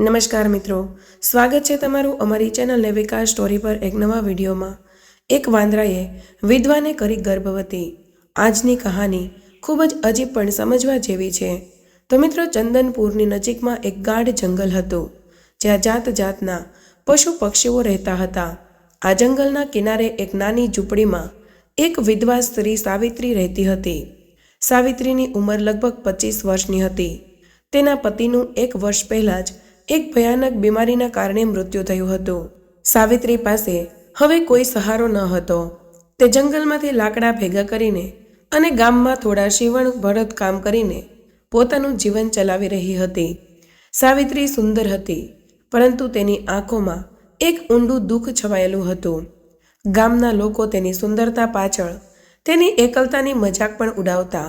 નમસ્કાર મિત્રો. સ્વાગત છે તમારું અમારી ચેનલ નેવિકા સ્ટોરી પર એક નવા વિડીયોમાં. એક વાંદરાએ વિધવાને કરી ગર્ભવતી. આજની કહાની ખૂબ જ અજીબ પણ સમજવા જેવી છે. તો મિત્રો, ચંદનપુરની નજીકમાં એક ગાઢ જંગલ હતું, જ્યાં જાત જાતના પશુ પક્ષીઓ રહેતા હતા. આ જંગલના કિનારે એક નાની ઝૂંપડીમાં એક વિધવા સ્ત્રી સાવિત્રી રહેતી હતી. સાવિત્રીની ઉંમર લગભગ પચીસ વર્ષની હતી. તેના પતિનું એક વર્ષ પહેલાં જ એક ભયાનક બીમારીના કારણે મૃત્યુ થયું હતું. સાવિત્રી પાસે હવે કોઈ સહારો ન હતો. તે જંગલમાંથી લાકડા ભેગા કરીને અને ગામમાં થોડા શિવણ ભરત કામ કરીને પોતાનું જીવન ચલાવી રહી હતી. સાવિત્રી સુંદર હતી, પરંતુ તેની આંખોમાં એક ઊંડું દુઃખ છવાયેલું હતું. ગામના લોકો તેની સુંદરતા પાછળ તેની એકલતાની મજાક પણ ઉડાવતા.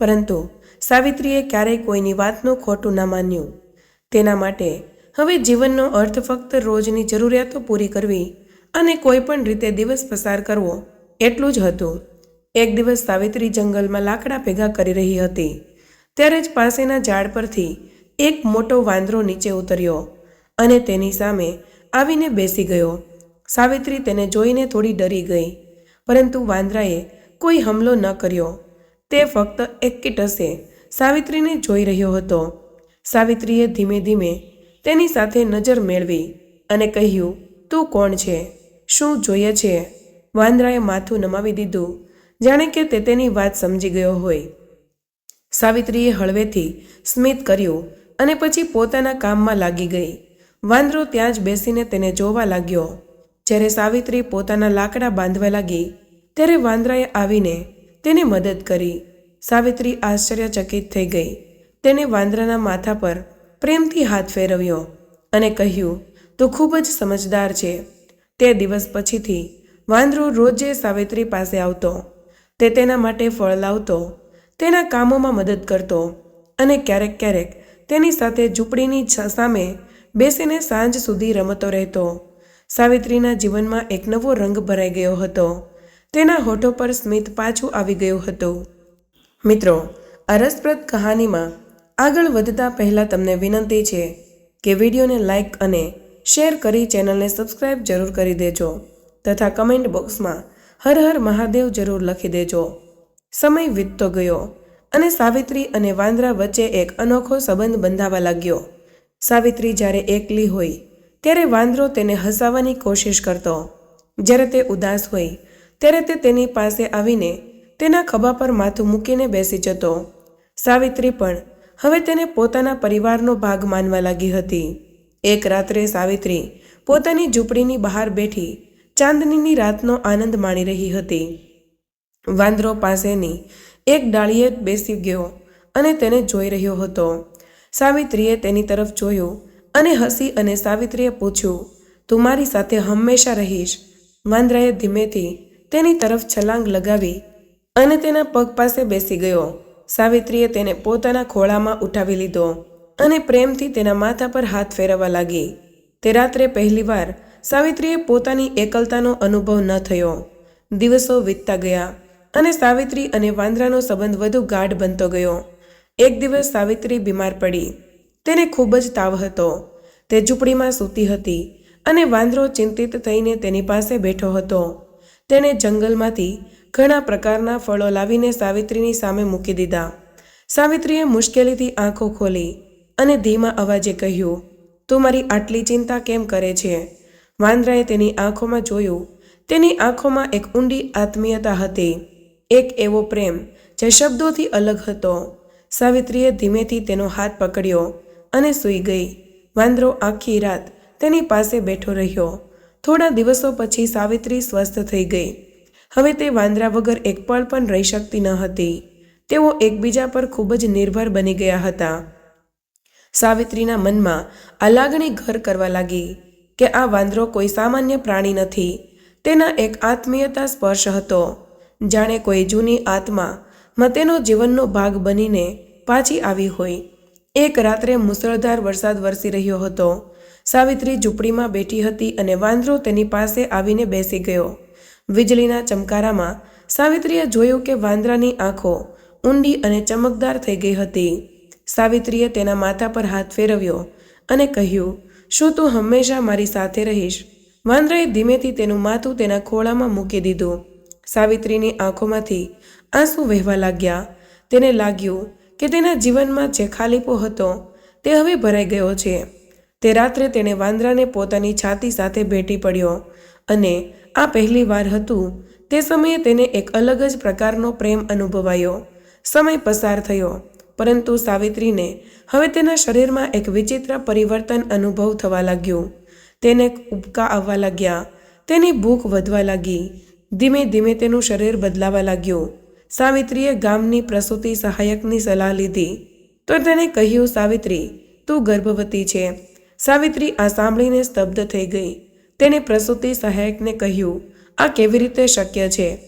પરંતુ સાવિત્રીએ ક્યારેય કોઈની વાતનું ખોટું ના માન્યું. તેના માટે. હવે જીવનનો અર્થ ફક્ત રોજની જરૂરિયાતો પૂરી કરવી અને કોઈ પણ રીતે દિવસ પસાર કરવો એટલું જ હતું. એક દિવસ સાવિત્રી જંગલમાં લાકડા ભેગા કરી રહી હતી. ત્યારે જ પાસેના ઝાડ પરથી એક મોટો વાંદરો નીચે ઉતર્યો અને તેની સામે આવીને બેસી ગયો. સાવિત્રી તેને જોઈને થોડી ડરી ગઈ, પરંતુ વાંદરાએ કોઈ હમલો ન કર્યો. તે ફક્ત એક કીટસે સાવિત્રીને જોઈ રહ્યો હતો. સાવિત્રીએ ધીમે ધીમે તેની સાથે નજર મેળવી અને કહ્યું, તું કોણ છે? શું જોઈએ છે? વાંદરાએ માથું નમાવી દીધું, જાણે કે તે તેની વાત સમજી ગયો હોય. સાવિત્રીએ હળવેથી સ્મિત કર્યું અને પછી પોતાના કામમાં લાગી ગઈ. વાંદરો ત્યાં જ બેસીને તેને જોવા લાગ્યો. જ્યારે સાવિત્રી પોતાના લાકડા બાંધવા લાગી, ત્યારે વાંદરાએ આવીને તેને મદદ કરી. સાવિત્રી આશ્ચર્યચકિત થઈ ગઈ. તેને વાંદરાના માથા પર પ્રેમથી હાથ ફેરવ્યો અને કહ્યું, તું ખૂબ જ સમજદાર છે. તે દિવસ પછીથી વાંદરો રોજે સાવિત્રી પાસે આવતો, તે તેના માટે ફળ લાવતો, તેના કામોમાં મદદ કરતો અને ક્યારેક ક્યારેક તેની સાથે ઝૂંપડીની સામે બેસીને સાંજ સુધી રમતો રહેતો. સાવિત્રીના જીવનમાં એક નવો રંગ ભરાઈ ગયો હતો. તેના હોઠો પર સ્મિત પાછું આવી ગયું હતું. મિત્રો, આ કહાનીમાં આગળ વધતા પહેલાં તમને વિનંતી છે કે વિડીયોને લાઇક અને શેર કરી ચેનલને સબસ્ક્રાઇબ જરૂર કરી દેજો તથા કમેન્ટ બોક્સમાં હર હર મહાદેવ જરૂર લખી દેજો. સમય વીતતો ગયો અને સાવિત્રી અને વાંદરા વચ્ચે એક અનોખો સંબંધ બંધાવા લાગ્યો. સાવિત્રી જ્યારે એકલી હોય, ત્યારે વાંદરો તેને હસાવવાની કોશિશ કરતો. જ્યારે તે ઉદાસ હોય, ત્યારે તે તેની પાસે આવીને તેના ખભા પર માથું મૂકીને બેસી જતો. સાવિત્રી પણ હવે તેને પોતાના પરિવારનો ભાગ માનવા લાગી હતી. એક રાત્રે સાવિત્રી પોતાની ઝૂંપડીની બહાર બેઠી ચાંદનીની રાતનો આનંદ માણી રહી હતી. વાંદરો પાસેની એક ડાળીએ બેસી ગયો અને તેને જોઈ રહ્યો હતો. સાવિત્રીએ તેની તરફ જોયું અને હસી અને સાવિત્રીએ પૂછ્યું, તું મારી સાથે હંમેશા રહીશ. વાંદરાએ ધીમેથી તેની તરફ છલાંગ લગાવી અને તેના પગ પાસે બેસી ગયો. સાવિત્રીએ તેને પોતાના ખોળામાં ઉઠાવી લીધો અને પ્રેમથી તેના માથા પર હાથ ફેરવવા લાગી. તે રાત્રે પહેલીવાર સાવિત્રીએ પોતાની એકલતાનો અનુભવ ન થયો. દિવસો વીતતા ગયા અને સાવિત્રી અને વાંદરાનો સંબંધ વધુ ગાઢ બનતો ગયો. એક દિવસ સાવિત્રી બીમાર પડી. તેને ખૂબ જ તાવ હતો. તે ઝૂંપડીમાં સૂતી હતી અને વાંદરો ચિંતિત થઈને તેની પાસે બેઠો હતો. તેણે જંગલમાંથી ઘણા પ્રકારના ફળો લાવીને સાવિત્રીની સામે મૂકી દીધા. સાવિત્રીએ મુશ્કેલીથી આંખો ખોલી અને ધીમા અવાજે કહ્યું, તું મારી આટલી ચિંતા કેમ કરે છે? વાંદરાએ તેની આંખોમાં જોયું. તેની આંખોમાં એક ઊંડી આત્મીયતા હતી. એક એવો પ્રેમ જે શબ્દોથી અલગ હતો. સાવિત્રીએ ધીમેથી તેનો હાથ પકડ્યો અને સૂઈ ગઈ. વાંદરો આખી રાત તેની પાસે બેઠો રહ્યો. થોડા દિવસો પછી સાવિત્રી સ્વસ્થ થઈ ગઈ. હવે તે વાંદરા વગર એક પળ પણ રહી શકતી ન હતી. તેઓ એકબીજા પર ખૂબ જ નિર્ભર બની ગયા હતા. સાવિત્રીના મનમાં અલાગણી ઘર કરવા લાગી કે આ વાંદરો કોઈ સામાન્ય પ્રાણી નથી. તેના એક આત્મીયતા સ્પર્શ હતો. જાણે કોઈ જૂની આત્મા મતેનો જીવનનો ભાગ બનીને પાછી આવી હોય. એક રાત્રે મુસળધાર વરસાદ વરસી રહ્યો હતો. સાવિત્રી ઝૂંપડીમાં બેઠી હતી અને વાંદરો તેની પાસે આવીને બેસી ગયો. વીજળીના ચમકારામાં સાવિત્રીએ જોયું કે વાંદરાની આંખો ઊંડી અને ચમકદાર થઈ ગઈ હતી. સાવિત્રીએ તેના માથા પર હાથ ફેરવ્યો અને કહ્યું, શું તું હંમેશા મારી સાથે રહીશ વાંદરાએ ધીમેથી તેનું માથું તેના ખોળામાં મૂકી દીધું. સાવિત્રીની આંખોમાંથી આંસુ વહેવા લાગ્યા. તેને લાગ્યું કે તેના જીવનમાં જે ખાલીપો હતો તે હવે ભરાઈ ગયો છે. તે રાત્રે તેણે વાંદરાને પોતાની છાતી સાથે ભેટી પડ્યો અને આ પહેલી વાર હતું. તે સમયે તેને એક અલગ જ પ્રકારનો પ્રેમ અનુભવાયો. સમય પસાર થયો. પરંતુ સાવિત્રીને હવે તેના શરીરમાં એક વિચિત્ર પરિવર્તન અનુભવ થવા લાગ્યું. તેને ઉબકા આવવા લાગ્યા. તેની ભૂખ વધવા લાગી. ધીમે ધીમે તેનું શરીર બદલાવા લાગ્યું. સાવિત્રીએ ગામની પ્રસૂતિ સહાયકની સલાહ લીધી. તો તેને કહ્યું, સાવિત્રી, તું ગર્ભવતી છે. સાવિત્રી આ સાંભળીને સ્તબ્ધ થઈ ગઈ. તેણે પ્રસૂતિ સહાયકને કહ્યું, આ કેવી રીતે શક્ય છે?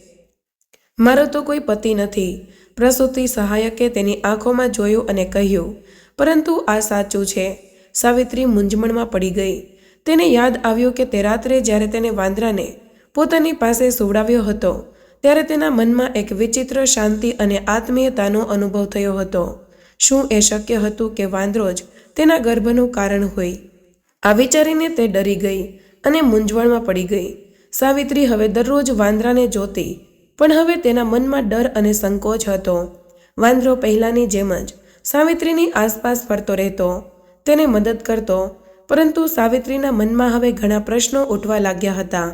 મારો તો કોઈ પતિ નથી. પ્રસૂતિ સહાયકે તેની આંખોમાં જોયું અને કહ્યું, પરંતુ આ સાચું છે. સાવિત્રી મૂંઝવણમાં પડી ગઈ. તેને યાદ આવ્યું કે તે રાત્રે જ્યારે તેને વાંદરાને પોતાની પાસે સુવડાવ્યો હતો, ત્યારે તેના મનમાં એક વિચિત્ર શાંતિ અને આત્મીયતાનો અનુભવ થયો હતો. શું એ શક્ય હતું કે વાંદરો જ તેના ગર્ભનું કારણ હોય? આ વિચારીને તે ડરી ગઈ. અને મૂંઝવણમાં પડી ગઈ. સાવિત્રી હવે દરરોજ વાંદરાને જોતી, પણ હવે તેના મનમાં ડર અને સંકોચ હતો. વાંદરો પહેલાંની જેમ જ સાવિત્રીની આસપાસ ફરતો રહેતો, તેને મદદ કરતો, પરંતુ સાવિત્રીના મનમાં હવે ઘણા પ્રશ્નો ઉઠવા લાગ્યા હતા.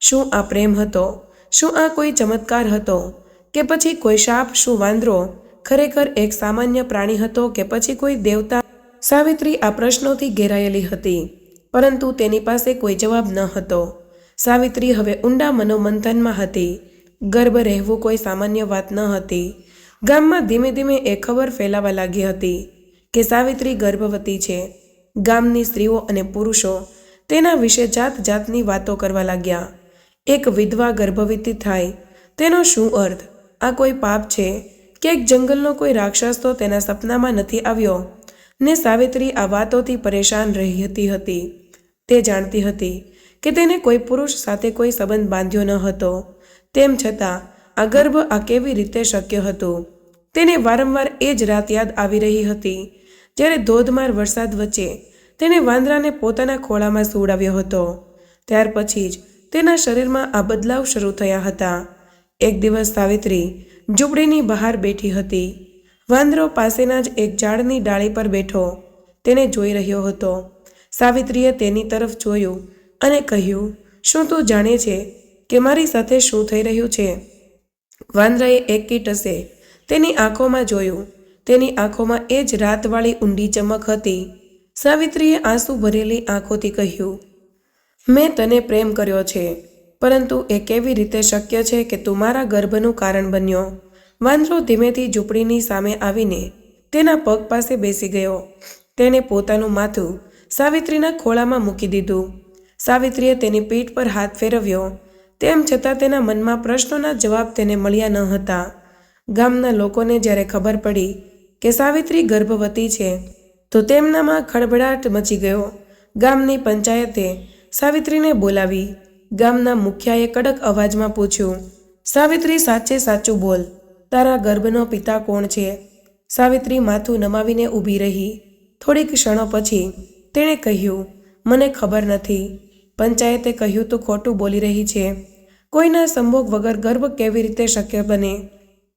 શું આ પ્રેમ હતો? શું આ કોઈ ચમત્કાર હતો? કે પછી કોઈ શાપ, શું વાંદરો ખરેખર એક સામાન્ય પ્રાણી હતો કે પછી કોઈ દેવતા? સાવિત્રી આ પ્રશ્નોથી ઘેરાયેલી હતી. પરંતુ તેની પાસે કોઈ જવાબ ન હતો. સાવિત્રી હવે ઊંડા મનોમંથનમાં હતી. ગર્ભ રહેવું કોઈ સામાન્ય વાત ન હતી. ગામમાં ધીમે ધીમે એ ખબર ફેલાવા લાગી હતી કે સાવિત્રી ગર્ભવતી છે. ગામની સ્ત્રીઓ અને પુરુષો તેના વિશે જાત જાતની વાતો કરવા લાગ્યા. એક વિધવા ગર્ભવતી થાય, તેનો શું અર્થ? આ કોઈ પાપ છે? કે એક જંગલનો કોઈ રાક્ષસ તો તેના સપનામાં નથી આવ્યો? ને સાવિત્રી આ વાતોથી પરેશાન રહી હતી હતી. તે જાણતી હતી કે તેને કોઈ પુરુષ સાથે કોઈ સંબંધ બાંધ્યો ન હતો. તેમ છતાં, આ ગર્ભ આ કેવી રીતે શક્ય હતું? તેને વારંવાર એ જ રાત યાદ આવી રહી હતી. જ્યારે ધોધમાર વરસાદ વચ્ચે તેણે વાંદરાને પોતાના ખોળામાં સુવડાવ્યો હતો, ત્યાર પછી જ તેના શરીરમાં આ બદલાવ શરૂ થયા હતા. એક દિવસ સાવિત્રી ઝૂંપડીની બહાર બેઠી હતી. વાંદરો પાસેના જ એક ઝાડની ડાળી પર બેઠો, તેને જોઈ રહ્યો હતો. સાવિત્રીએ તેની તરફ જોયું અને કહ્યું, શું તું જાણે છે કે મારી સાથે શું થઈ રહ્યું છે? વાંદરાએ એક કીટ હશે. તેની આંખોમાં જોયું. તેની આંખોમાં એ જ રાતવાળી ઊંડી ચમક હતી. સાવિત્રીએ આંસુ ભરેલી આંખોથી કહ્યું, મેં તને પ્રેમ કર્યો છે, પરંતુ એ કેવી રીતે શક્ય છે કે તું મારા ગર્ભનું કારણ બન્યો? વાંદરો ધીમેથી ઝૂંપડીની સામે આવીને તેના પગ પાસે બેસી ગયો. તેણે પોતાનું માથું સાવિત્રીના ખોળામાં મૂકી દીધું. સાવિત્રીએ તેની પીઠ પર હાથ ફેરવ્યો. તેમ છતાં તેના મનમાં પ્રશ્નોના જવાબ તેને મળ્યા ન હતા. ગામના લોકોને જ્યારે ખબર પડી કે સાવિત્રી ગર્ભવતી છે, તો તેમનામાં ખળભળાટ મચી ગયો. ગામની પંચાયતે સાવિત્રીને બોલાવી ગામના મુખિયાએ કડક અવાજમાં પૂછ્યું, સાવિત્રી, સાચે સાચું બોલ. તારા ગર્ભનો પિતા કોણ છે? સાવિત્રી માથું નમાવીને ઊભી રહી. થોડીક ક્ષણો પછી તેણે કહ્યું, મને ખબર નથી. પંચાયતે કહ્યું, તું ખોટું બોલી રહી છે. કોઈના સંભોગ વગર ગર્ભ કેવી રીતે શક્ય બને?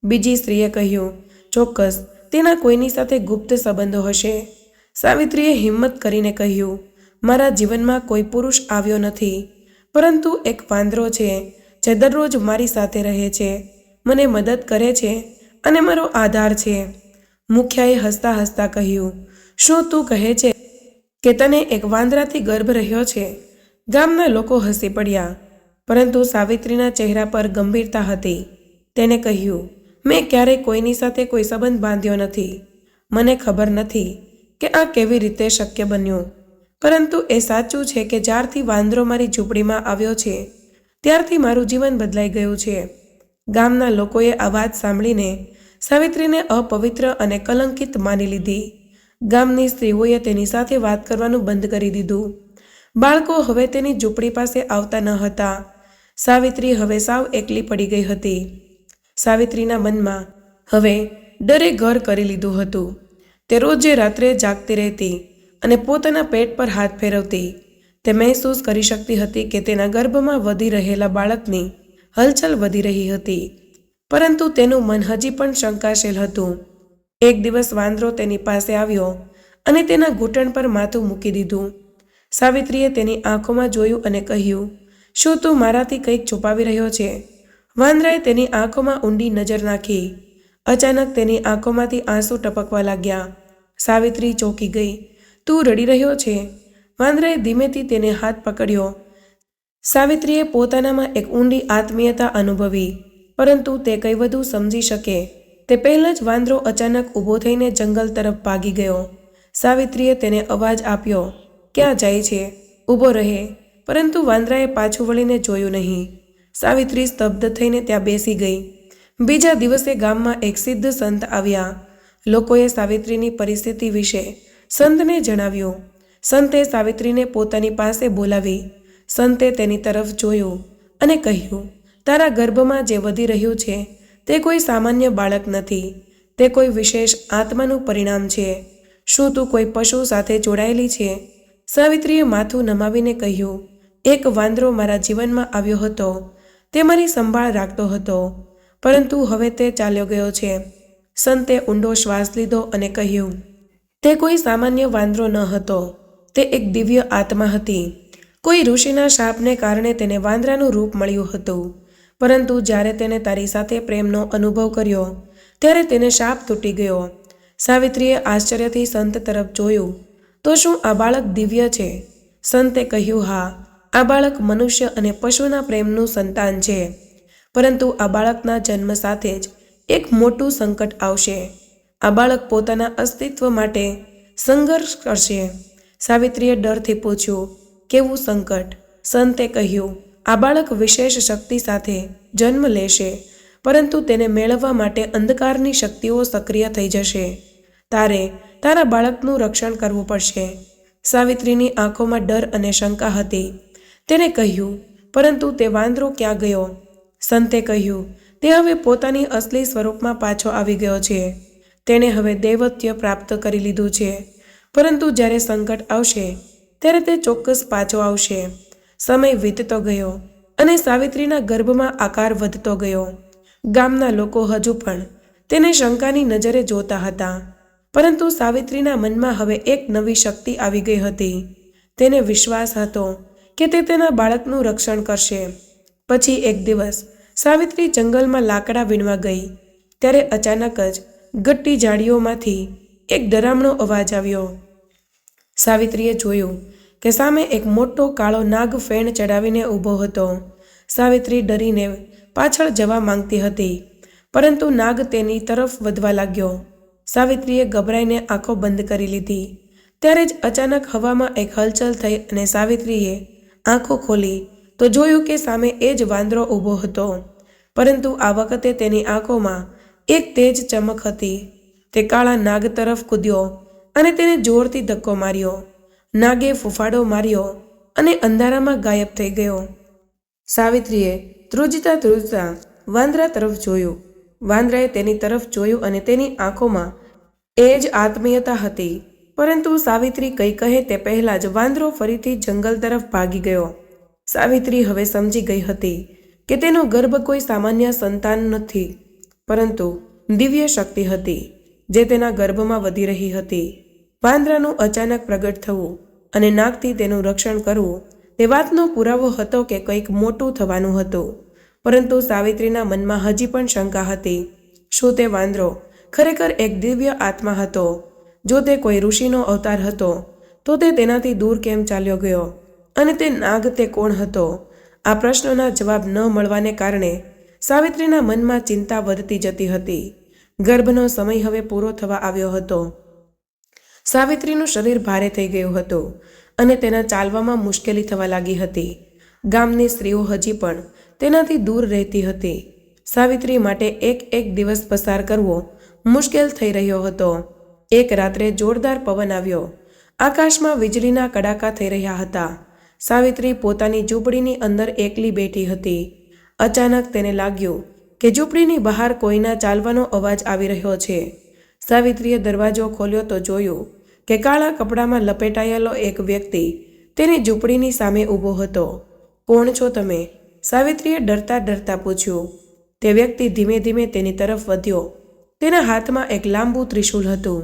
બીજી સ્ત્રીએ કહ્યું, ચોક્કસ, તેના કોઈની સાથે ગુપ્ત સંબંધો હશે. સાવિત્રીએ હિંમત કરીને કહ્યું, મારા જીવનમાં કોઈ પુરુષ આવ્યો નથી, પરંતુ એક વાંદરો છે, જે દરરોજ મારી સાથે રહે છે, મને મદદ કરે છે અને મારો આધાર છે. મુખ્યાએ હસતા હસતા કહ્યું, શું તું કહે છે કે તને એક વાંદરાથી ગર્ભ રહ્યો છે. ગામના લોકો હસી પડ્યા, પરંતુ સાવિત્રીના ચહેરા પર ગંભીરતા હતી. તેને કહ્યું, મેં ક્યારેય કોઈની સાથે કોઈ સંબંધ બાંધ્યો નથી. મને ખબર નથી કે આ કેવી રીતે શક્ય બન્યું. પરંતુ એ સાચું છે કે જ્યારથી વાંદરો મારી ઝૂંપડીમાં આવ્યો છે, ત્યારથી મારું જીવન બદલાઈ ગયું છે. ગામના લોકોએ આ વાત સાંભળીને સાવિત્રીને અપવિત્ર અને કલંકિત માની લીધી. ગામની સ્ત્રીઓએ તેની સાથે વાત કરવાનું બંધ કરી દીધું. બાળકો હવે તેની ઝૂંપડી પાસે આવતા ન હતા. સાવિત્રી હવે સાવ એકલી પડી ગઈ હતી. સાવિત્રીના મનમાં હવે ડરે ઘર કરી લીધું હતું. તે રોજે રાત્રે જાગતી રહેતી અને પોતાના પેટ પર હાથ ફેરવતી. તે મહેસૂસ કરી શકતી હતી કે તેના ગર્ભમાં વધી રહેલા બાળકની હલચલ વધી રહી હતી. પરંતુ તેનું મન હજી પણ શંકાશીલ હતું. એક દિવસ વાંદરો તેની પાસે આવ્યો અને તેના ઘૂંટણ પર માથું મૂકી દીધું. સાવિત્રીએ તેની આંખોમાં જોયું અને કહ્યું, શું તું મારાથી કંઈક છુપાવી રહ્યો છે? વાંદરાએ તેની આંખોમાં ઊંડી નજર નાખી. અચાનક તેની આંખોમાંથી આંસુ ટપકવા લાગ્યા. સાવિત્રી ચોંકી ગઈ, તું રડી રહ્યો છે? વાંદરાએ ધીમેથી તેને હાથ પકડ્યો. સાવિત્રીએ પોતાનામાં એક ઊંડી આત્મીયતા અનુભવી, પરંતુ તે કંઈ વધુ સમજી શકે. તે પહેલાં જ વાંદરો અચાનક ઊભો થઈને જંગલ તરફ ભાગી ગયો. સાવિત્રીએ તેને અવાજ આપ્યો, ક્યાં જાય છે? ઊભો રહે. પરંતુ વાંદરાએ પાછું વળીને જોયું નહીં. સાવિત્રી સ્તબ્ધ થઈને ત્યાં બેસી ગઈ. બીજા દિવસે ગામમાં એક સિદ્ધ સંત આવ્યા. લોકોએ સાવિત્રીની પરિસ્થિતિ વિશે સંતને જણાવ્યું. સંતે સાવિત્રીને પોતાની પાસે બોલાવી. સંતે તેની તરફ જોયું અને કહ્યું, તારા ગર્ભમાં જે વધી રહ્યું છે તે કોઈ સામાન્ય બાળક નથી. તે કોઈ વિશેષ આત્માનું પરિણામ છે. શું તું કોઈ પશુ સાથે જોડાયેલી છે? સાવિત્રીએ માથું નમાવીને કહ્યું, એક વાંદરો મારા જીવનમાં આવ્યો હતો. તે મારી સંભાળ રાખતો હતો. પરંતુ હવે તે ચાલ્યો ગયો છે. સંતે ઊંડો શ્વાસ લીધો અને કહ્યું, તે કોઈ સામાન્ય વાંદરો ન હતો. તે એક દિવ્ય આત્મા હતી. કોઈ ઋષિના શાપને કારણે તેને વાંદરાનું રૂપ મળ્યું હતું. પરંતુ જ્યારે તેને તારી સાથે પ્રેમનો અનુભવ કર્યો, ત્યારે તેને શાપ તૂટી ગયો. સાવિત્રીએ આશ્ચર્યથી સંત તરફ જોયું, તો શું આ બાળક દિવ્ય છે? સંતે કહ્યું, હા, આ બાળક મનુષ્ય અને પશુના પ્રેમનું સંતાન છે. પરંતુ આ બાળકના જન્મ સાથે જ એક મોટું સંકટ આવશે. આ બાળક પોતાના અસ્તિત્વ માટે સંઘર્ષ કરશે. સાવિત્રીએ ડરથી પૂછ્યું, કેવું સંકટ? સંતે કહ્યું આ બાળક વિશેષ શક્તિ સાથે જન્મ લેશે, પરંતુ તેને મેળવવા માટે અંધકારની શક્તિઓ સક્રિય થઈ જશે. તારે તારા બાળકનું રક્ષણ કરવું પડશે. સાવિત્રીની આંખોમાં ડર અને શંકા હતી. તેને કહ્યું, પરંતુ તે વાંદરો ક્યાં ગયો? સંતે કહ્યું, તે હવે પોતાની અસલી સ્વરૂપમાં પાછો આવી ગયો છે. તેણે હવે દૈવત્ય પ્રાપ્ત કરી લીધું છે. પરંતુ જ્યારે સંકટ આવશે, ત્યારે તે ચોક્કસ પાછો આવશે. સમય વીતતો ગયો અને સાવિત્રીના ગર્ભમાં આકાર વધતો ગયો. ગામના લોકો હજુ પણ તેને શંકાની નજરે જોતા હતા. પરંતુ સાવિત્રીના મનમાં હવે એક નવી શક્તિ આવી ગઈ હતી. તેને વિશ્વાસ હતો કે તે તેના બાળકનું રક્ષણ કરશે. પછી એક દિવસ સાવિત્રી જંગલમાં લાકડા વીણવા ગઈ. ત્યારે અચાનક જ ગટ્ટી ઝાડીઓમાંથી એક ડરામણો અવાજ આવ્યો. સાવિત્રીએ જોયું કે સામે એક મોટો કાળો નાગ ફેણ ચડાવીને ઊભો હતો. સાવિત્રી ડરીને પાછળ જવા માંગતી હતી, પરંતુ નાગ તેની તરફ વધવા લાગ્યો. સાવિત્રીએ ગભરાઈને આંખો બંધ કરી લીધી. ત્યારે જ અચાનક હવામાં એક હલચલ થઈ અને સાવિત્રીએ આંખો ખોલી તો જોયું કે સામે એ જ વાંદરો ઊભો હતો. પરંતુ આ વખતે તેની આંખોમાં એક તેજ ચમક હતી. તે કાળા નાગ તરફ કૂદ્યો અને તેને જોરથી ધક્કો માર્યો. નાગે ફૂફાડો માર્યો અને અંધારામાં ગાયબ થઈ ગયો. સાવિત્રીએ ધ્રુજતા ધ્રુજતા વાંદરા તરફ જોયું. વાંદરાએ તેની તરફ જોયું અને તેની આંખોમાં એ જ આત્મીયતા હતી. પરંતુ સાવિત્રી કંઈ કહે તે પહેલાં જ વાંદરો ફરીથી જંગલ તરફ ભાગી ગયો. સાવિત્રી હવે સમજી ગઈ હતી કે તેનો ગર્ભ કોઈ સામાન્ય સંતાન નથી. પરંતુ દિવ્ય શક્તિ હતી જે તેના ગર્ભમાં વધી રહી હતી. વાંદરાનું અચાનક પ્રગટ થવું અને નાગથી તેનું રક્ષણ કરવું, તે વાતનો પુરાવો હતો કે કંઈક મોટું થવાનું હતું. પરંતુ સાવિત્રીના મનમાં હજી પણ શંકા હતી. શું તે વાંદરો ખરેખર એક દિવ્ય આત્મા હતો? જો તે કોઈ ઋષિનો અવતાર હતો, તો તે તેનાથી દૂર કેમ ચાલ્યો ગયો? અને તે નાગ તે કોણ હતો? આ પ્રશ્નોના જવાબ ન મળવાને કારણે સાવિત્રીના મનમાં ચિંતા વધતી જતી હતી. ગર્ભનો સમય હવે પૂરો થવા આવ્યો હતો. સાવિત્રીનું શરીર ભારે થઈ ગયું હતું અને તેના ચાલવામાં મુશ્કેલી થવા લાગી હતી. ગામની સ્ત્રીઓ હજી પણ તેનાથી દૂર રહેતી હતી. સાવિત્રી માટે એક એક દિવસ પસાર કરવો મુશ્કેલ થઈ રહ્યો હતો. એક રાત્રે જોરદાર પવન આવ્યો. આકાશમાં વીજળીના કડાકા થઈ રહ્યા હતા. સાવિત્રી પોતાની ઝૂંપડીની અંદર એકલી બેઠી હતી. અચાનક તેને લાગ્યું કે ઝૂંપડીની બહાર કોઈના ચાલવાનો અવાજ આવી રહ્યો છે. સાવિત્રીએ દરવાજો ખોલ્યો તો જોયું કે કાળા કપડામાં લપેટાયેલો એક વ્યક્તિ તેની ઝૂંપડીની સામે ઊભો હતો. કોણ છો તમે? સાવિત્રીએ ડરતા ડરતા પૂછ્યું. તે વ્યક્તિ ધીમે ધીમે તેની તરફ વધ્યો. તેના હાથમાં એક લાંબુ ત્રિશૂલ હતું.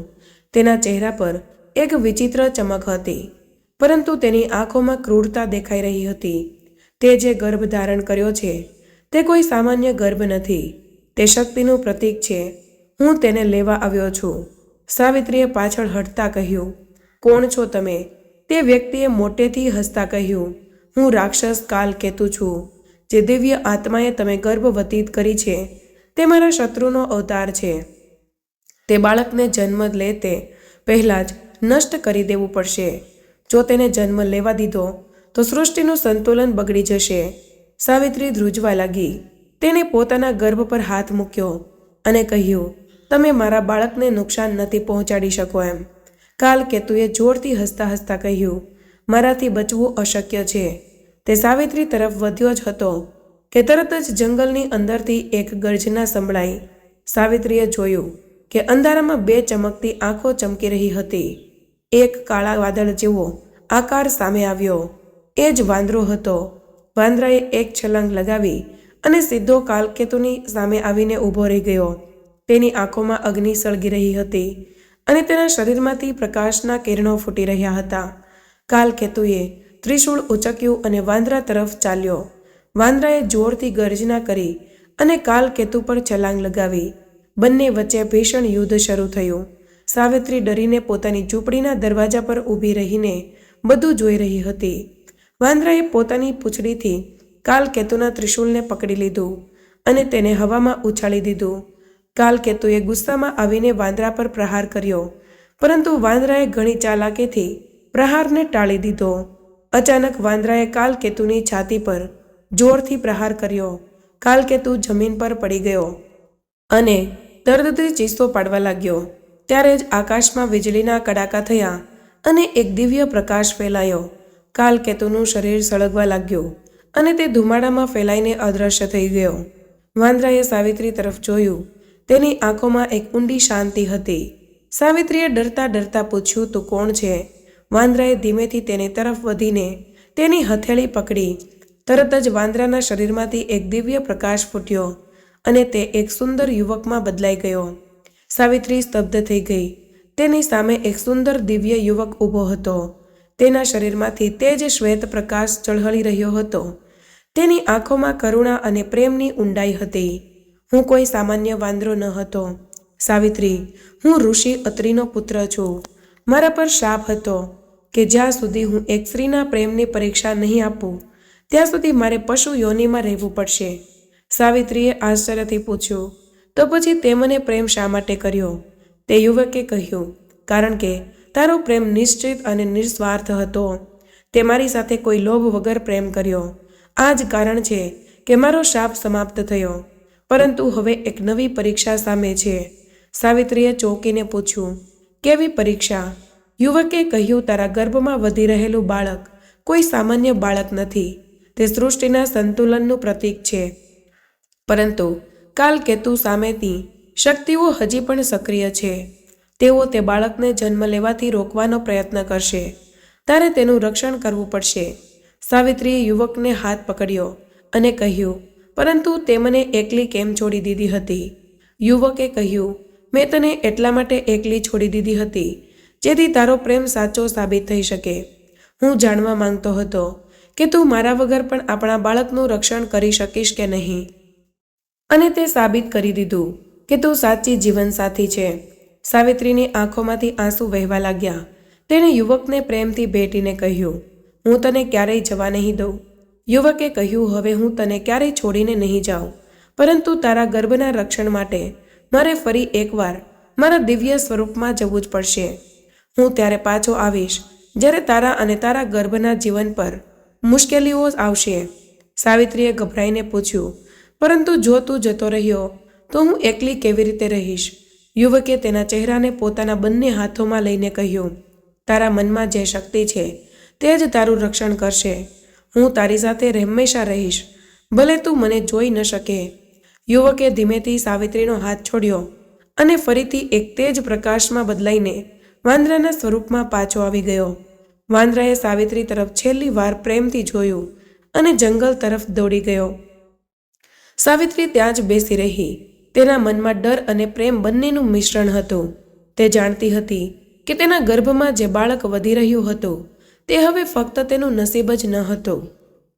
તેના ચહેરા પર એક વિચિત્ર ચમક હતી, પરંતુ તેની આંખોમાં ક્રૂરતા દેખાઈ રહી હતી. તે જે ગર્ભ ધારણ કર્યો છે, તે કોઈ સામાન્ય ગર્ભ નથી. તે શક્તિનું પ્રતીક છે. હું તેને લેવા આવ્યો છું. સાવિત્રીએ પાછળ હટતા કહ્યું, કોણ છો તમે? તે વ્યક્તિએ મોટેથી હસતા કહ્યું, હું રાક્ષસ કાલ કેતુ છું, જે દિવ્ય આત્માએ તમે ગર્ભવતીત કરી છે, તે મારા શત્રુનો અવતાર છે. તે બાળકને જન્મ લે તે પહેલાં જ નષ્ટ કરી દેવું પડશે. જો તેને જન્મ લેવા દીધો, તો સૃષ્ટિનું સંતુલન બગડી જશે. સાવિત્રી ધ્રુજવા લાગી. તેણે પોતાના ગર્ભ પર હાથ મૂક્યો અને કહ્યું તમે મારા બાળકને નુકસાન નથી પહોંચાડી શકો એમ. કાલ કેતુએ જોરથી હસતા હસતા કહ્યું, મારાથી બચવું અશક્ય છે. તે સાવિત્રી તરફ વધ્યો જ હતો, કે તરત જ જંગલની અંદરથી એક ગર્જના સંભળાઈ. સાવિત્રીએ જોયું કે અંધારામાં બે ચમકતી આંખો ચમકી રહી હતી. એક કાળા વાદળ જેવો આકાર સામે આવ્યો. એ જ વાંદરો હતો. વાંદરાએ એક છલાંગ લગાવી અને સીધો કાલકેતુની સામે આવીને ઊભો રહી ગયો. તેની આંખોમાં અગ્નિ સળગી રહી હતી અને તેના શરીરમાંથી પ્રકાશના કિરણો ફૂટી રહ્યા હતા. કાલકેતુએ ત્રિશૂળ ઉચક્યું અને વાંદરા તરફ ચાલ્યો. વાંદરાએ જોરથી ગર્જના કરી અને કાલકેતુ પર છલાંગ લગાવી. બંને વચ્ચે ભીષણ યુદ્ધ શરૂ થયું. સાવિત્રી ડરીને પોતાની ઝૂંપડીના દરવાજા પર ઊભી રહીને બધું જોઈ રહી હતી. વાંદરાએ પોતાની પૂંછડીથી કાલકેતુના ત્રિશુલને પકડી લીધું અને તેને હવામાં ઉછાળી દીધું. કાલકેતુએ ગુસ્સામાં આવીને વાંદરા પર પ્રહાર કર્યો. પરંતુ વાંદરાએ ઘણી ચાલાકીથી પ્રહારને ટાળી દીધો. અચાનક વાંદરાએ કાલકેતુની છાતી પર જોરથી પ્રહાર કર્યો. કાલકેતુ જમીન પર પડી ગયો અને દર્દથી ચીસો પાડવા લાગ્યો. ત્યારે જ આકાશમાં વીજળીના કડાકા થયા અને એક દિવ્ય પ્રકાશ ફેલાયો. કાલકેતુનું શરીર સળગવા લાગ્યું અને તે ધુમાડામાં ફેલાઈને અદૃશ્ય થઈ ગયો. વાંદરાએ સાવિત્રી તરફ જોયું તેની આંખોમાં એક ઊંડી શાંતિ હતી. સાવિત્રીએ ડરતા ડરતા પૂછ્યું, તું કોણ છે? વાંદરાએ ધીમેથી તેની તરફ વધીને તેની હથેળી પકડી. તરત જ વાંદરાના શરીરમાંથી એક દિવ્ય પ્રકાશ ફૂટ્યો અને તે એક સુંદર યુવકમાં બદલાઈ ગયો. સાવિત્રી સ્તબ્ધ થઈ ગઈ. તેની સામે એક સુંદર દિવ્ય યુવક ઊભો હતો. તેના શરીરમાંથી તે જ શ્વેત પ્રકાશ ચળહળી રહ્યો હતો. તેની આંખોમાં કરુણા અને પ્રેમની ઊંડાઈ હતી. હું કોઈ સામાન્ય વાંદરો ન હતો. સાવિત્રી, હું ઋષિ અત્રિનો પુત્ર છું. મારા પર શાપ હતો કે જ્યાં સુધી હું એક સ્ત્રીના પ્રેમની પરીક્ષા નહીં આપું, ત્યાં સુધી મારે પશુ યોનિમાં રહેવું પડશે. સાવિત્રીએ આશ્ચર્યથી પૂછ્યું, તો પછી તે મને પ્રેમ શા માટે કર્યો? તે યુવકે કહ્યું, કારણ કે તારો પ્રેમ નિશ્ચિત અને નિસ્વાર્થ હતો. તે મારી સાથે કોઈ લોભ વગર પ્રેમ કર્યો. આ જ કારણ છે કે મારો શાપ સમાપ્ત થયો. પરંતુ હવે એક નવી પરીક્ષા સામે છે. સાવિત્રીએ ચોંકીને પૂછ્યું, કેવી પરીક્ષા? યુવકે કહ્યું, તારા ગર્ભમાં વધી રહેલું બાળક કોઈ સામાન્ય બાળક નથી. તે સૃષ્ટિના સંતુલનનું પ્રતીક છે. પરંતુ કાલ કેતુ સામેની શક્તિઓ હજી પણ સક્રિય છે. તેઓ તે બાળકને જન્મ લેવાથી રોકવાનો પ્રયત્ન કરશે. તારે તેનું રક્ષણ કરવું પડશે. સાવિત્રીએ યુવકને હાથ પકડ્યો અને કહ્યું પરંતુ તે મને એકલી કેમ છોડી દીધી હતી? યુવકે કહ્યું, મેં તને એટલા માટે એકલી છોડી દીધી હતી, જેથી તારો પ્રેમ સાચો સાબિત થઈ શકે. હું જાણવા માંગતો હતો કે તું મારા વગર પણ આપણા બાળકનું રક્ષણ કરી શકીશ કે નહીં. અને તે સાબિત કરી દીધું કે તું સાચી જીવનસાથી છે. સાવિત્રીની આંખોમાંથી આંસુ વહેવા લાગ્યા. તેણે યુવકને પ્રેમથી ભેટીને કહ્યું, હું તને ક્યારેય જવા નહીં દઉં. યુવકે કહ્યું, હવે હું તને ક્યારેય છોડીને નહીં જાઉં. પરંતુ તારા ગર્ભના રક્ષણ માટે મારે ફરી એકવાર મારા દિવ્ય સ્વરૂપમાં જવું જ પડશે. હું ત્યારે પાછો આવીશ, જ્યારે તારા અને તારા ગર્ભના જીવન પર મુશ્કેલીઓ આવશે. સાવિત્રીએ ગભરાઈને પૂછ્યું, પરંતુ જો તું જતો રહ્યો, તો હું એકલી કેવી રીતે રહીશ? યુવકે તેના ચહેરાને પોતાના બંને હાથોમાં લઈને કહ્યું, તારા મનમાં જે શક્તિ છે, તે જ તારું રક્ષણ કરશે. હું તારી સાથે હંમેશા રહીશ. ભલે તું મને જોઈ ન શકે. યુવકે ધીમેથી સાવિત્રીનો હાથ છોડ્યો અને ફરીથી એક તેજ પ્રકાશમાં બદલાઈને વાંદરાના સ્વરૂપમાં પાછો આવી ગયો. વાંદરાએ સાવિત્રી તરફ છેલ્લી વાર પ્રેમથી જોયું અને જંગલ તરફ દોડી ગયો. સાવિત્રી ત્યાં જ બેસી રહી. તેના મનમાં ડર અને પ્રેમ બંનેનું મિશ્રણ હતું. તે જાણતી હતી કે તેના ગર્ભમાં જે બાળક વધી રહ્યું હતું તે હવે ફક્ત તેનું નસીબ જ ન હતું.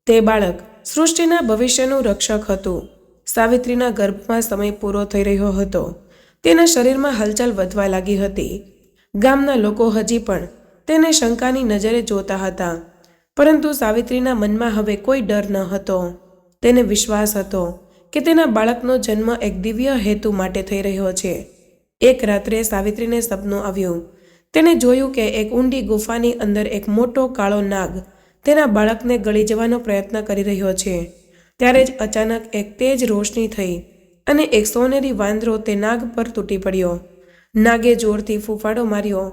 તે બાળક સૃષ્ટિના ભવિષ્યનું રક્ષક હતું. સાવિત્રીના ગર્ભમાં સમય પૂરો થઈ રહ્યો હતો. તેના શરીરમાં હલચલ વધવા લાગી હતી. ગામના લોકો હજી પણ તેને શંકાની નજરે જોતા હતા. પરંતુ સાવિત્રીના મનમાં હવે કોઈ ડર ન હતો. તેને વિશ્વાસ હતો કે તેના બાળકનો જન્મ એક દિવ્ય હેતુ માટે થઈ રહ્યો છે. એક રાત્રે સાવિત્રીને સપનું આવ્યું તેણે જોયું કે એક ઊંડી ગુફાની અંદર એક મોટો કાળો નાગ તેના બાળકને ગળી જવાનો પ્રયત્ન કરી રહ્યો છે. ત્યારે જ અચાનક એક તેજ રોશની થઈ અને એક સોનેરી વાંદરો તે નાગ પર તૂટી પડ્યો. નાગે જોરથી ફૂફાડો માર્યો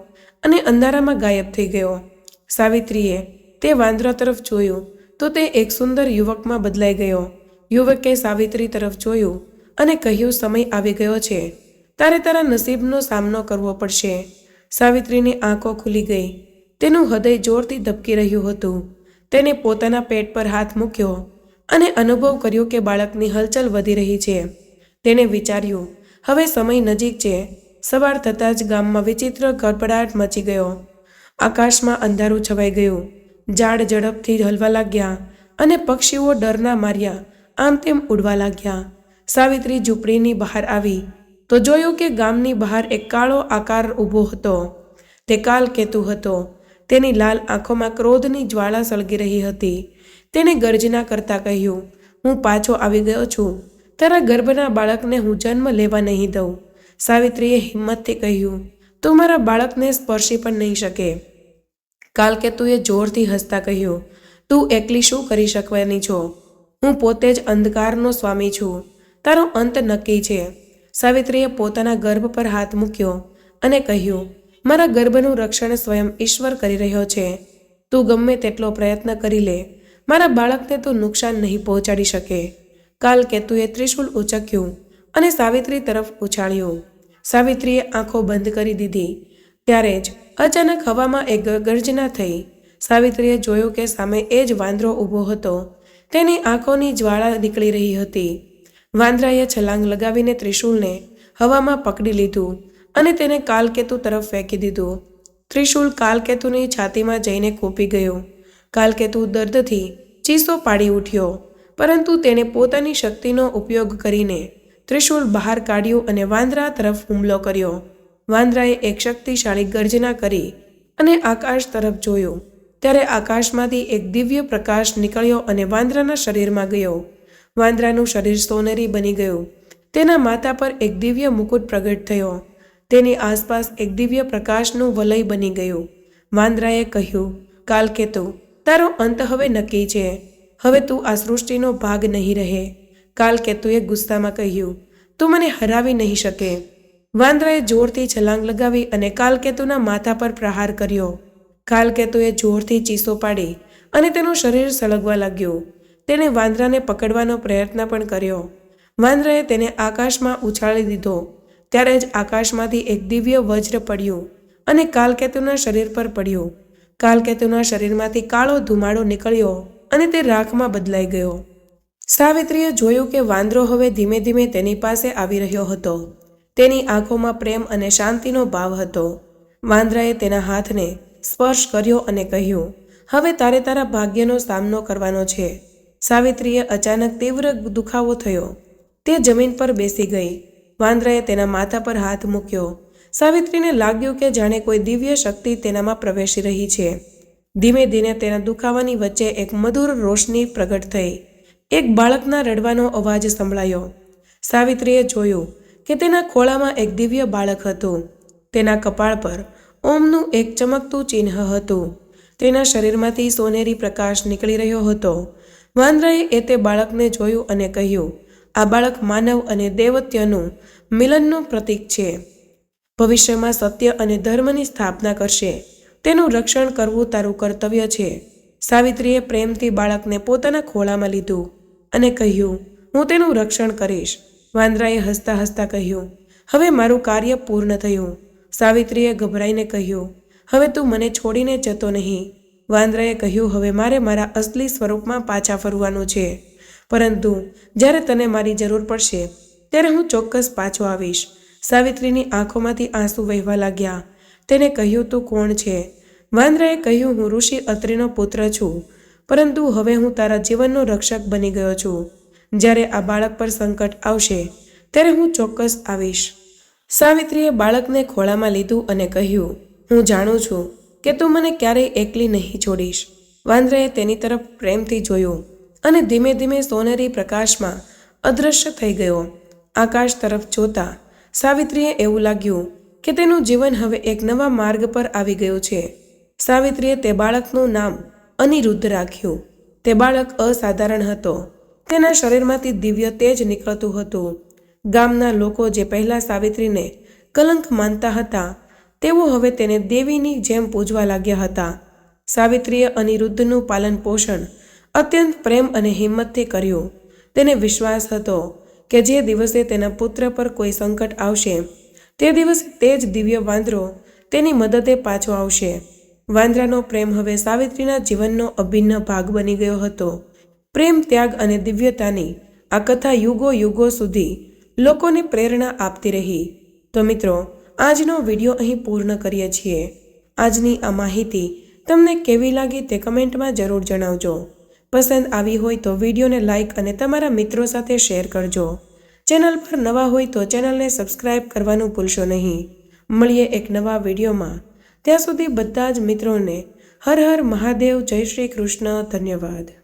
અને અંધારામાં ગાયબ થઈ ગયો. સાવિત્રીએ તે વાંદરા તરફ જોયું તો તે એક સુંદર યુવકમાં બદલાઈ ગયો. યુવકે સાવિત્રી તરફ જોયું અને કહ્યું, સમય આવી ગયો છે. તારે તારા નસીબનો સામનો કરવો પડશે. સાવિત્રીની આંખો ખુલી ગઈ. તેનું હૃદય જોરથી ધબકી રહ્યું હતું. તેને પોતાના પેટ પર હાથ મૂક્યો અને અનુભવ કર્યો કે બાળકની હલચલ વધી રહી છે. તેણે વિચાર્યું, હવે સમય નજીક છે. સવાર થતાં જ ગામમાં વિચિત્ર ગડબડાટ મચી ગયો. આકાશમાં અંધારું છવાઈ ગયું. ઝાડ ઝડપથી હલવા લાગ્યા અને પક્ષીઓ ડરના માર્યા. આમ તેમ ઉડવા લાગ્યા. સાવિત્રી ઝૂંપડીની બહાર આવી તો જોયું કે ગામની બહાર એક કાળો આકાર ઊભો હતો. તે કાલ કેતુ હતો. તેની લાલ આંખોમાં ક્રોધની જ્વાળા સળગી રહી હતી. તેણે ગર્જના કરતા કહ્યું, હું પાછો આવી ગયો છું. તારા ગર્ભના બાળકને હું જન્મ લેવા નહીં દઉં. સાવિત્રીએ હિંમતથી કહ્યું, તું મારા બાળકને સ્પર્શી પણ નહીં શકે. કાલકેતુએ જોરથી હસતા કહ્યું, તું એકલી શું કરી શકવાની છો? હું પોતે જ અંધકારનો સ્વામી છું. તારો અંત નક્કી છે. સાવિત્રીએ પોતાના ગર્ભ પર હાથ મૂક્યો અને કહ્યું, મારા ગર્ભનું રક્ષણ સ્વયં ઈશ્વર કરી રહ્યો છે. તું ગમે તેટલો પ્રયત્ન કરી લે. મારા બાળકને તું નુકસાન નહીં પહોંચાડી શકે. કાલ કેતુએ ત્રિશુલ ઉચક્યું અને સાવિત્રી તરફ ઉછાળ્યું. સાવિત્રીએ આંખો બંધ કરી દીધી. ત્યારે જ અચાનક હવામાં એક ગર્જના થઈ. સાવિત્રીએ જોયું કે સામે એ જ વાંદરો ઊભો હતો. તેની આંખોની જ્વાળા નીકળી રહી હતી. વાંદરાએ છલાંગ લગાવીને ત્રિશુલને હવામાં પકડી લીધું અને તેને કાલકેતુ તરફ ફેંકી દીધું. ત્રિશુલ કાલકેતુની છાતીમાં જઈને કોપી ગયો. કાલકેતુ દર્દથી ચીસો પાડી ઉઠ્યો, પરંતુ તેણે પોતાની શક્તિનો ઉપયોગ કરીને ત્રિશુલ બહાર કાઢ્યું અને વાંદરા તરફ હુમલો કર્યો. વાંદરાએ એક શક્તિશાળી ગર્જના કરી અને આકાશ તરફ જોયું. ત્યારે આકાશમાંથી એક દિવ્ય પ્રકાશ નીકળ્યો અને વાંદરાના શરીરમાં ગયો. વાંદરાનું શરીર સોનેરી બની ગયું. તેના માથા પર એક દિવ્ય મુકુટ પ્રગટ થયો. તેની આસપાસ એક દિવ્ય પ્રકાશનું વલય બની ગયું. વાંદરાએ કહ્યું કાલકેતુ તારો અંત હવે નક્કી છે. હવે તું આ સૃષ્ટિનો ભાગ નહીં રહે. કાલકેતુએ ગુસ્સામાં કહ્યું, તું મને હરાવી નહીં શકે. વાંદરાએ જોરથી છલાંગ લગાવી અને કાલકેતુના માથા પર પ્રહાર કર્યો. કાલકેતુએ જોરથી ચીસો પાડી અને તેનું શરીર સળગવા લાગ્યું. તેણે વાંદરાને પકડવાનો પ્રયત્ન પણ કર્યો. વાંદરાએ તેને આકાશમાં ઉછાળી દીધો. ત્યારે જ આકાશમાંથી એક દિવ્ય વજ્ર પડ્યું અને કાલકેતુના શરીર પર પડ્યું. કાલકેતુના શરીરમાંથી કાળો ધુમાડો નીકળ્યો અને તે રાખમાં બદલાઈ ગયો. સાવિત્રીએ જોયું કે વાંદરો હવે ધીમે ધીમે તેની પાસે આવી રહ્યો હતો. તેની આંખોમાં પ્રેમ અને શાંતિનો ભાવ હતો. વાંદરાએ તેના હાથને સ્પર્શ કર્યો અને કહ્યું, હવે તારે તારા ભાગ્યનો સામનો કરવાનો છે. સાવિત્રીએ અચાનક તીવ્ર દુખાવો થયો. તે જમીન પર બેસી ગઈ. વાંદરાએ તેના માથા પર હાથ મૂક્યો. સાવિત્રીને લાગ્યું કે જાણે કોઈ દિવ્ય શક્તિ તેનામાં પ્રવેશી રહી છે. ધીમે ધીમે તેના દુખાવાની વચ્ચે એક મધુર રોશની પ્રગટ થઈ. એક બાળકના રડવાનો અવાજ સંભળાયો. સાવિત્રીએ જોયું કે તેના ખોળામાં એક દિવ્ય બાળક હતું. તેના કપાળ પર ઓમનું એક ચમકતું ચિહ્ન હતું. તેના શરીરમાંથી સોનેરી પ્રકાશ નીકળી રહ્યો હતો. વાંદરાએ એ તે બાળકને જોયું અને કહ્યું, આ બાળક માનવ અને દૈવત્યનું મિલનનું પ્રતીક છે. ભવિષ્યમાં સત્ય અને ધર્મની સ્થાપના કરશે. તેનું રક્ષણ કરવું તારું કર્તવ્ય છે. સાવિત્રીએ પ્રેમથી બાળકને પોતાના ખોળામાં લીધું અને કહ્યું, હું તેનું રક્ષણ કરીશ. વાંદરાએ હસતા હસતા કહ્યું, હવે મારું કાર્ય પૂર્ણ થયું. સાવિત્રીએ ગભરાઈને કહ્યું, હવે તું મને છોડીને જતો નહીં. વાંદરાએ કહ્યું, હવે મારે મારા અસલી સ્વરૂપમાં પાછા ફરવાનું છે. પરંતુ જ્યારે તને મારી જરૂર પડશે, ત્યારે હું ચોક્કસ પાછો આવીશ. સાવિત્રીની આંખોમાંથી આંસુ વહેવા લાગ્યા. તેને કહ્યું, તું કોણ છે? વાંદરાએ કહ્યું, હું ઋષિ અત્રિનો પુત્ર છું, પરંતુ હવે હું તારા જીવનનો રક્ષક બની ગયો છું. જ્યારે આ બાળક પર સંકટ આવશે, ત્યારે હું ચોક્કસ આવીશ. સાવિત્રીએ બાળકને ખોળામાં લીધું અને કહ્યું, હું જાણું છું કે તું મને ક્યારેય એકલી નહીં છોડીશ. વાંદરાએ તેની તરફ પ્રેમથી જોયું અને ધીમે ધીમે સોનેરી પ્રકાશમાં અદૃશ્ય થઈ ગયો. આકાશ તરફ જોતા સાવિત્રીએ એવું લાગ્યું કે તેનું જીવન હવે એક નવા માર્ગ પર આવી ગયું છે. સાવિત્રીએ તે બાળકનું નામ અનિરુદ્ધ રાખ્યું. તે બાળક અસાધારણ હતો. તેના શરીરમાંથી દિવ્ય તેજ નીકળતું હતું. ગામના લોકો જે પહેલા સાવિત્રીને કલંક માનતા હતા તેઓ હવે તેને દેવીની જેમ પૂજવા લાગ્યા હતા. સાવિત્રીએ અનિરુદ્ધનું પાલન પોષણ અત્યંત પ્રેમ અને હિંમતથી કર્યું. તેને વિશ્વાસ હતો કે જે દિવસે તેના પુત્ર પર કોઈ સંકટ આવશે, તે દિવસે તે જ દિવ્ય વાંદરો તેની મદદે પાછો આવશે. વાંદરાનો પ્રેમ હવે સાવિત્રીના જીવનનો અભિન્ન ભાગ બની ગયો હતો. પ્રેમ, ત્યાગ અને દિવ્યતાની આ કથા યુગો યુગો સુધી લોકોને પ્રેરણા આપતી રહી. તો મિત્રો આજનો વીડિયો અહીં પૂર્ણ કરીએ છીએ. આજની આ માહિતી તમને કેવી લાગી તે કમેન્ટમાં જરૂર જણાવજો. પસંદ આવી હોય તો વિડીયોને લાઇક અને તમારા મિત્રો સાથે શેર કરજો. ચેનલ પર નવા હોય તો ચેનલને સબસ્ક્રાઇબ કરવાનું ભૂલશો નહીં. મળીએ એક નવા વિડીયોમાં. ત્યાં સુધી બધા જ મિત્રોને હર હર મહાદેવ, જય શ્રી કૃષ્ણ, ધન્યવાદ.